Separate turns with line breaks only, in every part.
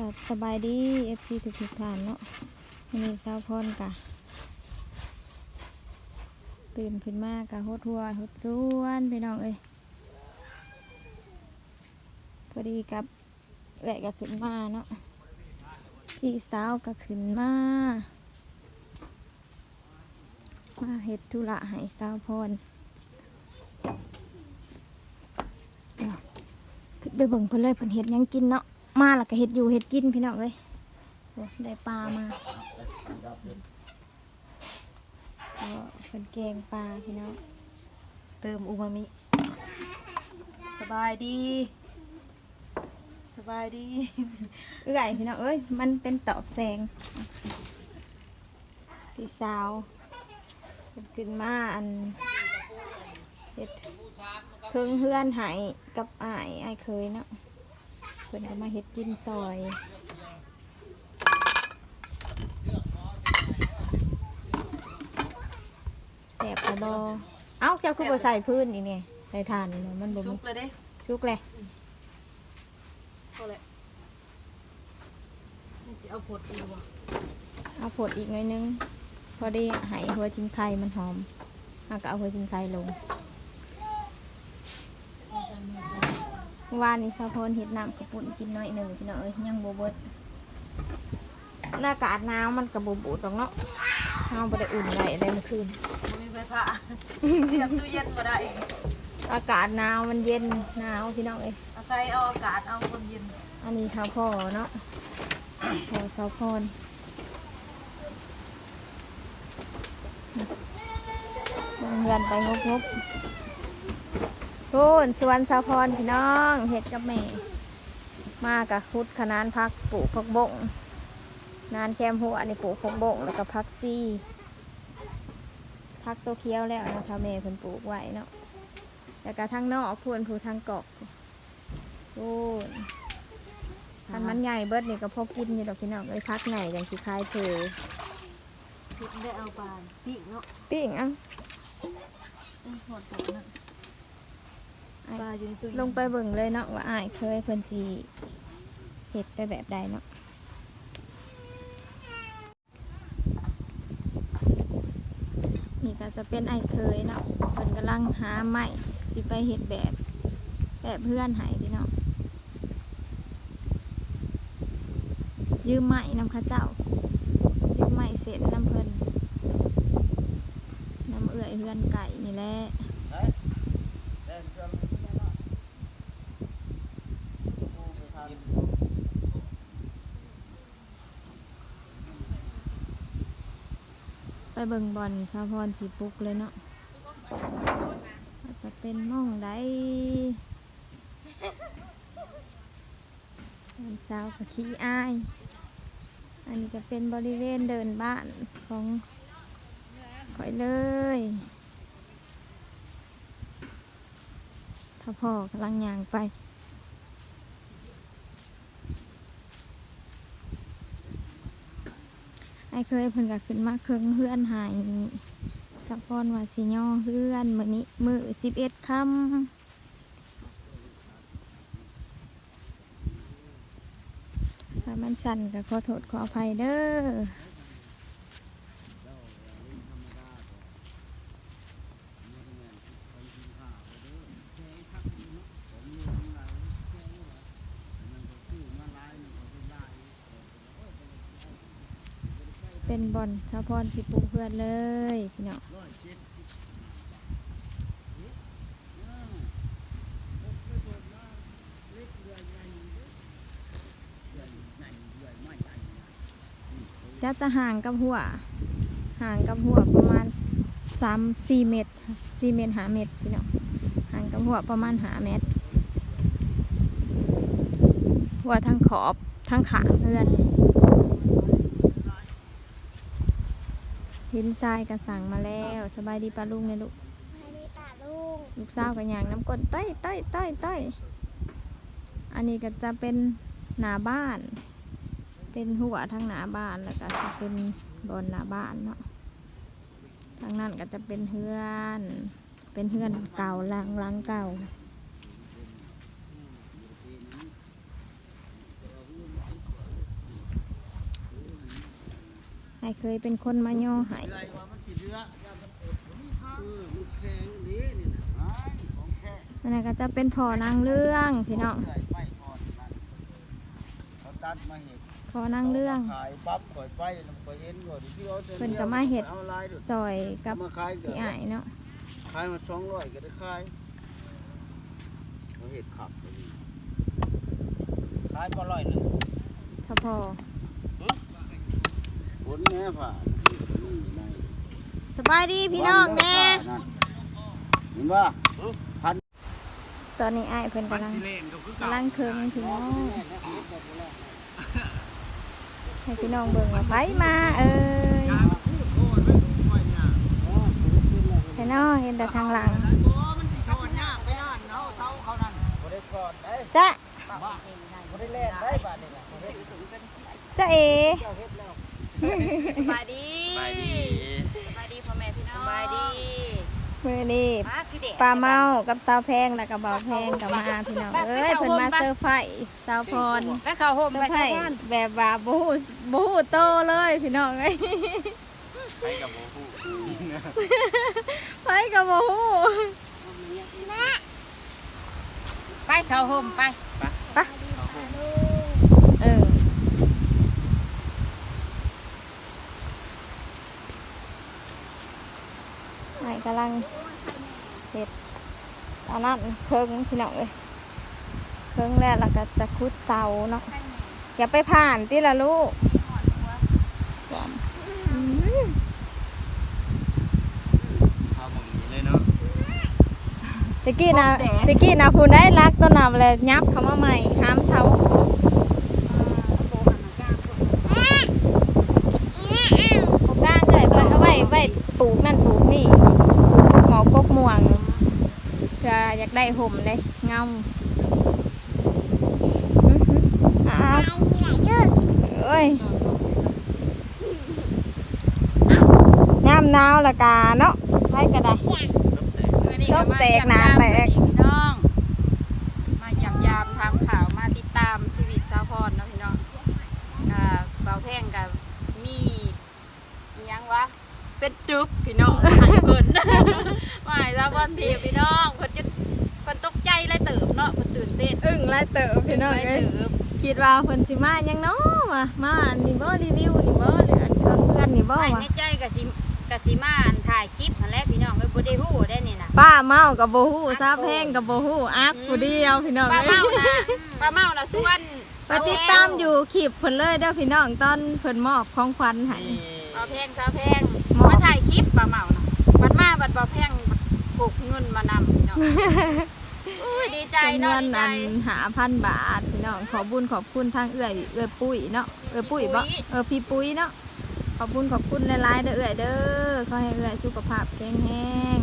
กับสบายดี FC ทุกทุกท่านเนาะวันนี้เจ้าพรกะ ตื่นขึ้นมากะโหดหัวโหดสวนพี่น้องเอ้ยพอดีกับแหละก็ขึ้นมาเนาะพี่สาวก็ขึ้นมา มาเฮ็ดธุระให้สาวพรขึ้นไปเบิ่งเพิ่นเลยเพิ่นเฮ็ดยังกินเนาะ มาแล้วก็เฮ็ดอยู่เฮ็ดกินพี่น้องเอ้ยโอ้ได้ปลามาก็เป็นแกงปลาพี่น้อง
เติมอูมามิ สบายดี สบายดี
เอื้อยพี่น้องเอ้ยมันเป็นตอบแสงที่สาวเพิ่นขึ้นมาอันเฮ็ดเครื่องเฮือนหายกับอ้ายอ้ายเคยเนาะ เพิ่นก็มาเฮ็ดกินซอยแสบกระบอเอ้าเจ้าคือบ่ใส่พื้นอีกเนี่ยใส่ทานนี่เนาะมันบ่
ซุ
มี
กเลยเด้
ชุกเลย
พอแล้วนี่จะเอาผดอีกบ่
เอาผดอีกหน่อยนึง พอได้ใหายหัวจิงไข่มันหอมเอาก็เอาหัวจิงไข่ลงเมื่อ วานนี้ซาพรเห็ดน้ำกระปุ่นกินหน่อยหนึ่งพี่น้องเอ้ยยังโบเบิดหน้ากาศหนาวมันกระบูบูดหรอกเนาะเอาไปได้อุ่นได้ได้เมื่อคืน
บ่มีไฟฟ้าเสียบตู้เย็นมาได้
อากาศหนาวมันเย็นหนาวพี่น้องเอ้ย
เอาใส่เอาอากาศเอาความเย็น
อันนี้ท้าพ่อเนาะพ่อซาพรเงินไปงบงบๆ พูนสวนสาพรพี่น้องเห็ดกับแม่ มากับคุดขนานพักปลูกพักบงนานแคมหัวอันนี้ปลูกพักบงแล้วก็พักซี่พักตัวเคี้ยวแล้วนะคะแม่เพิ่นปลูกไว้เนาะแล้วก็ทั้งนอกพูนผูทางกอกพูนทันมันใหญ่เบิดนี่ก็พอกินอยู่ดอกพี่น้องเลยพักไหนอย่างสิคายเธอ
พิดได้เอาปลาปีกเนาะ
ปิ้งเอะ
เอ้ยหอดตัวนั่น ปลาอยู่ในตู้เย็น
ลงไปเบิ่งเลยเนาะว่าอ้ายเคยเพิ่นสีเห็ดไปแบบใดเนาะนี่ก็จะเป็นไอ้ายเคยเนาะเพิ่นกำลังหาไม้สิไปเห็ดแบบแบบเพื่อนใหายพี่เนาะยืมไม้นำเข้าเจ้ายืมไม้เสร็จน้ำเพิ่นน้ำเอื่อยเพื่อนไก่นี่แหละ ไป เบิ่งบอลชาพรสีปุกเลยเนาะอาจจะเป็นม่องใดเป็นสาวสกีอาย อันนี้ก็เป็นบริเวณเดินบ้านของข่อยเลยถ้าพ่อกำลังย่างไป ไอ้เคยเพิ่นก็ขึ้นมาเครื่องเฮือนหายสับพอนว่าสิย่อเพื่อนมื้อนี้มื้อสิบเอ็ดค่ำถ้ามันสั่นก็ขอโทษขออภัยเด้อ เป็นบอลชาวพรสิปูเพื่อนเลยพี่น้องจะจะห่างกับหัว ห่างกับหัวประมาณสามสี่เมตรสี่เมตรหาเมตรพี่น้องห่างกับหัวประมาณหาเมตร หัวทั้งขอบทั้งขาเพื่อน หินทรายกระสังมาแล้วสบายดีปลาลุงเนี่ยลูก
ไม่ได้ป่าลุง
ลูกสาวกับยางน้ำก้นเต้ยเต้ยเต้ยเต้ยอันนี้ก็จะเป็นหน้าบ้าน เป็นหัวทั้งหน้าบ้านแล้วก็จะเป็นบอนหน้าบ้านเนาะทางนั้นก็จะเป็นเฮือน เป็นเฮือนเก่าหลังหลังเก่า ให้เคยเป็นคนมาย่อให้
เดือยว่ามันสิเดือยามันอดมันข้างเออมันแข็งนี้นี่นะไอ้ของแข็ง
อันนั้นก็จะเป็นถอนางเรื่องพี่น้อง
เดือยไม่ก่อนนั่นเขาตัดมาเห็ด
ถอนางเรื่อง
ขายปั๊บข่อยไปแล้วข่อยเห็นก่อนที่เอาแต่
เพิ่นก็มาเฮ็ด
เอาลายเด้อ
ซอยกับ
เอามาขายเด้
พี่อ้ายเนาะ
ขายมา200ก็ได้ขายเขาเห็ดขับเลยขายบ่ร้อยหนึง
ถ้าพอ
ผลแม่ผ่านี่ใน
สบายดีพี่น้องแน่
เห็นป่ะพัน
ตอนนี้อ้ายเพิ่นกำลังกำลังเคิงพี่น้องให้พี่น้องเบิ่งว่าไผมาเอ้ยให้น้องเห็นแต่ทางหลังจ้ะจ้ะเอ
สบายดีสบายดีสบายดีพ่อแม่พี่น้องสบายดี
มือนี้
มาคือเด็ก
ปลาเมากับสาวแพงแล้วก็เบาแพงกับมาพี่น้องเอ้ยเพิ่นมาเซอร์ไพรส์สาวพร
แล้วข้าวห่ม
เซอ
ไป
ร์ไพร
สัก
ส์
วัน
แบบว่าบูฮูบูฮูโตเลยพี่น้องเอ้ย
ไปกับโมฮู
ไปกับบูฮู
ไปข้าวห่มไป
ไปเออ ไหนกำลังเห็ดอันนั้นเพิ่งพี่น้องเอ้ยเพิ่งแล้วแล้วก็จะคุดเสาเนาะอย่าไปผ่านที่ละลูกอืม
เอาหมองนี้เลยเนาะ
ตะกี้นะตะกี้นะพูนได้รักต้นนำเลยยับเขามาใหม่ห้ามเสาปลูกก้างเลยเพิ่นเอาไว้ไว้ปลูกนั่นปลูกนี่ปลูกหมอกกม่วงเพื่ออยาก ได้ห่มเลยเงาอื้อหืออ้าวเอ้ยน้ำหนาวละกาเนาะไปก็ได้
ซบแตก
ซบแตกหนาแตก
พี่น้อง มายำยามทำข่าวมาติดตามชีวิตสาวพรเนาะพี่น้องกับเบาแพงกับมีอิหยังวะเป็นจุ๊บพี่น้องหายเพิ่นมาให้สาวพรทีพี่น้องเพิ่นจะเพิ่นตกใจเลยเติบเนาะเพิ่นตื่นเต้น
อึ้งไรเติบพี่น้อง
เลย
เอ้ย
เติบ
คิดว่าเพิ่นสิมาหยังเนาะมามาอันนี่บ่รีวิวนี่บ่หรืออันเครื่องเพื่อนนี่บ่
ไม่
วะ
ในใจกับสิกับสิมาอันถ่ายคลิปนั่นแหละพี่น้องเอ้ยบ่ได้ฮู้ได้นี่นะ
ป้าเมากับบ่ฮู้ซาแพงกับบ่ฮู้อักผู้เดียวพี่น้อง
ป้า
อ้ย
เมานะป้าเมานะส่วน
ไปติดตามอยู่คลิปเพิ่นเลยเด้อพี่น้องตอนเพิ่นมอบของขวัญให้
เบาแพงสาวแพง
หมอ
มาถ่ายคลิปป้าเมานะบัดมาบัดเบาแพงปลูกเงินมานำพี่น้องอุ้ ยดีใจ
เป็น
เนาะ
เงิน
ดีใจ
อันหาพันบาทพี่น้องขอบุญขอบคุณทางเอื้อยเอื้อยปุ้ยเนาะเอื้อยปุ้ยบ่เออพี่ปุ้ยเนาะขอบคุณขอบคุณหลายๆเด้อเอื้อยเด้อขอให้เอื้อยสุขภาพแข็งแรง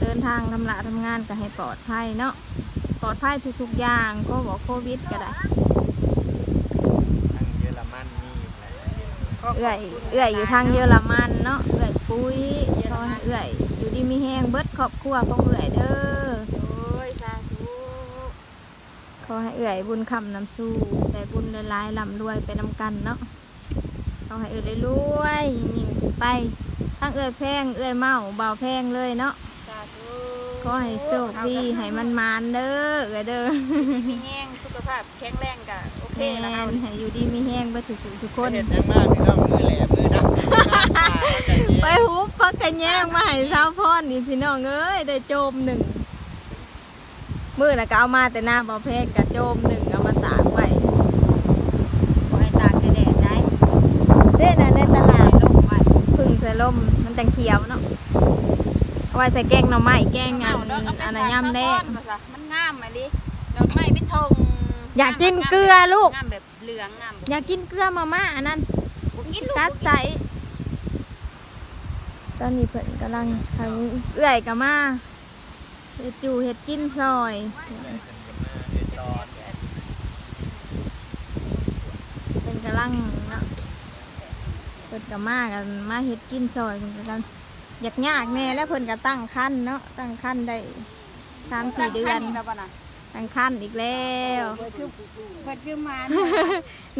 เดินทางทำละทำงานก็ให้ปลอดภัยเนาะปลอดภัยทุกๆอย่างก็บอกโควิดก็ได้
ทางเยอรมันนี่อยู่ไหน
เอื้อยเอื้อยอยู่ทางเยอรมันเนาะเอื้อยปุ้ยขอให้เอื้อยอยู่ดีมีแห้งเบิดครอบครัวของเอื้อยเด้อ
โอ้ยสาธุ
ขอให้เอื้อยบุญคำนำสู้แต่บุญหลายๆลำรวยไปนำกันเนาะขอให้เอื้อยรวยๆยิ่งขึ้นไปทั้งเอื้อยแพงเอื้อยเมาเบาแพงเลยเนาะ
สาธุ
ขอให้โชคดีให้มันมานเด้อเอื้อยเด้อ
มีแห้งสุขภาพแข็งแรงกะโอเค
แม่
แล้ว
นให้อยู่ดีมีแห้งเบิดทุกๆทุกคน
เห็ดยังมากพี่น้องมือแหลมมือดัก
ไปหูพักกันแย่งมาให้สาวพรนี่พี่น้องเอ้ยได้โจมหนึ่ง มือน่ะก็เอามาแต่หน้าบ่อเพกกะโจมหนึ่งเอามาตากไว้
บ่ให้ตากเสยแดดได้
เด้นะในตลาด
ลงไว้
พึ่งใส่ลมมันจังเขียวเนาะเอาไว้ใส่แกงหน่อไม้แกงอัน
เาเา
อันนั้นยำแดง
มันงามไหมดิดอกไม้เป็นธง
อยากกินเกลือลูก
งามแบบเหลืองงามแบบ
อยากกินเกลือมาม่าอันนั้น
บ่กินลูก
กัดใส่ตอนนี้เพิ่นกำลังทางเอื้อยกับมา เฮ็ดอยู่เฮ็ดกินซอยเป็นกำลังเนาะเพิ่นก็มากันมาเฮ็ดกินซอยกันกันอยากยากแน่แล้วเพิ่นก็ตั้งคันเนาะตั้งคันได้สามสี่เดือน
แล้วป่ะนะ
ตั้งคันอีกแล้ว
เปิดคือเปิดคือมา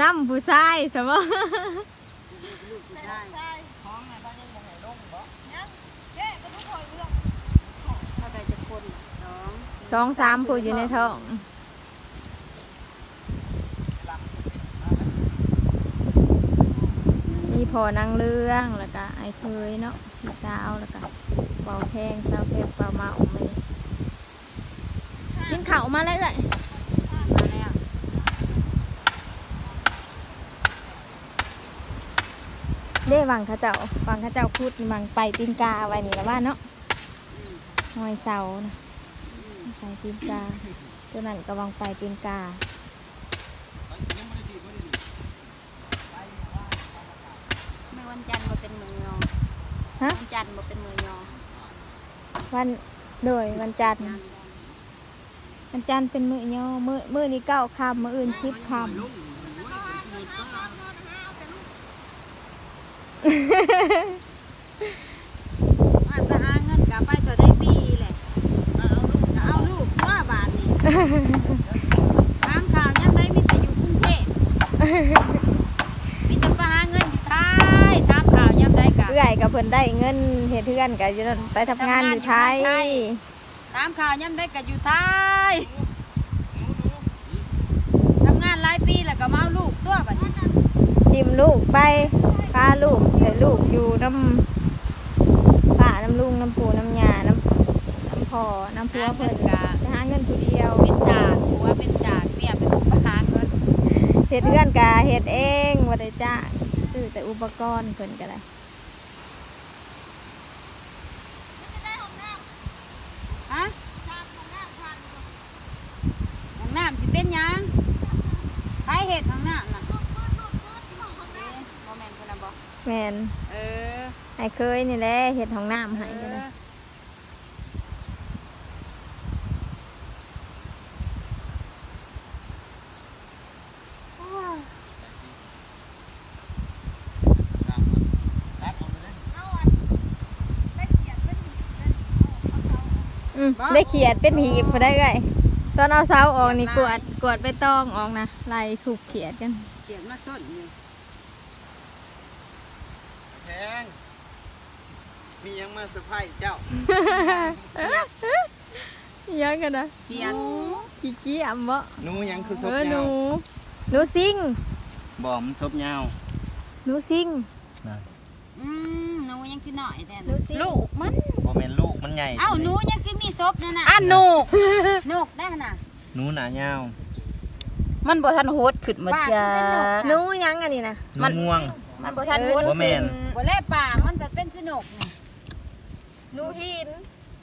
น้ำผู้ชายสมบ่
ลูกผู้ชาย
ท้องน่ะถ้ายังบ่ให้ลงบ่
เท่าใดจะ คนสอง
สองสามผู้อยู่ในท้องมีพอนางเรื่องแล้วก็ไอ้เคยเนาะพี่สาวแล้วก็เบาแพงสาวเพชรเบาเมาไม่กินข้าวมาแล้วเลย
มาแล้ว
เด้วังเข้าเจ้าวังเข้าเจ้าพูดนี่วังไปตีนกาไว้นี่ละว่าเนาะ หอยเสานะไปตีนกา ตัวนั้นก็วังไปตีนกา
ยังบ่ได้ฉีดบ่ได้นี่
เมื่อวันจันทร์บ่เป็นมือยอ
ฮะ
วันจันทร์บ่เป็นมือยอ
วันโดยวันจันทร์วันจันทร์เป็นมื้อย่อมื้อมื้อนี้เก้าคำมื้ออื่นสิบค
อาจจะหาเงินกลับไปเท่าได้ปีแหละก็เอาลูกว่าบา ทนี่ถามข่าวยังได้มีแต่อยู่กรุงเทพมีแต่ไปหาเงินอยู่ไทยถามข่าวยังได้กะำ
เอื้อยกับเพิ่นได้เงินเฮ็ดเทือนกับอยู่นั่นไปทำงานอยู่ไทย
ทำงานอยู่ไทยถามข่าวยังได้กะอยู่ไทยทำงานหลายปีแล้วก็มาเอาลูกตัวบัดนี้
ทิมลูกไปพาลูกให้ลูกอยู่น้ำป้าน้ำลุงน้ำปูน้ำยาน้ำน้ำ พ่อน้ำพัว
หาเงิ
เพิ่น
นกะ
ไปหาเงินผู้เดียว
เป็นฉากผัวเป็นฉากเมียเป็นผู้หาเงิน
เฮ็ดเทือนกะเฮ็ดเองบ่ได้จ้างซื้อแต่อุปกรณ์เพิ่นก็ได้
ฮะห้องน้ำสิเป็นหยังใครเห็ดห้องน้ำน่ะเอ๊ะบ่แม่นคนน่ะบ่
แม่น
เออ
ให้เคยนี่แหละเฮ็ดห้องน้ำให้ก็ได้
ตักเอาไปเลย
อื มได้เขียดเป็นหีบพอได้ไงตอนเอาเสาออกนี่กวดกวดไปตองออกนะไล่ขูกเขียดกัน
เขียนมาส้นอยู่
แพงมียังมาเซอร์ไพรส์เจ้า
ยังกันนะ
เขียน
ขี้เกียจบ่
หนูยังคือซบ
เออห
ยา
นู
ว
หนูซิง
บ่มันซบยาว
หนูซิง
อืมห นูยังคือหน่อยแท้
หนูสิ
ลูกมัน
บ่แม่นลูกมันใหญ่
เอ้าหนูยังคือมีศพนั่นน่ะ
อะหนู
นกได้น่ะ
หนูหนายาว
มันบ่ทันโฮดขึ้นมา
ปาก
จ้า
เป็นนก
หนูยังอันนี้นะ
หนูง่วง
มันบ่ทันโฮด
บ่แม่น
บ่แลปากมันจะเป็นคือนกนี่
หนูหิน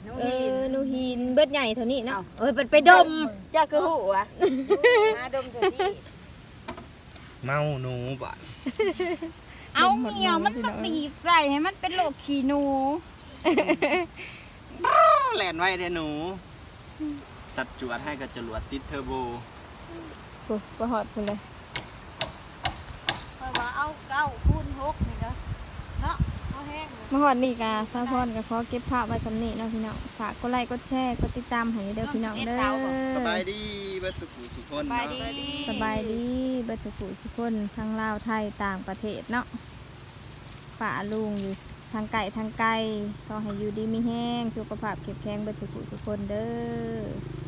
หนู
เอ
หิน
อหนูหินเบิดใหญ่เท่านี้เนาะเอ้ยเป็นไปดม
จ้าคือหูวะ
หาดมเถอะพี่
เมาหนูบ่
เอาเหนียวมันต้องบีบใส่ให้มันเป็นโรคขี้หนู
แล่นไว้เด้อหนู สัตว์จวดให้กับจรวดติดเทอร์โบ
โอ้ประหอดคุณเลย
เพราะว่าเอาเก้าคูณหกนี่ก็เนาะเอาแห้งเลย
มาหอดนี่กาซาพอนกับขอเก็บภาพไว้สำนีเนาะพี่น้องฝากกดไลค์กดแชร์กดติดตามให้เด้อพี่น้องเด้อ
สบายดีเบิดสุขสุขคน
สบาย
เนาะ
ดี
สบายดีเบิดสุขุสุคนทั้งลาวไทยต่างประเทศเนาะ ฝ่าลุงอยู่ทางไก่ทางไกลขอให้อยู่ดีมีแห้งสุขภาพเข้มแข็งเบิดสุขุสุคนเด้อ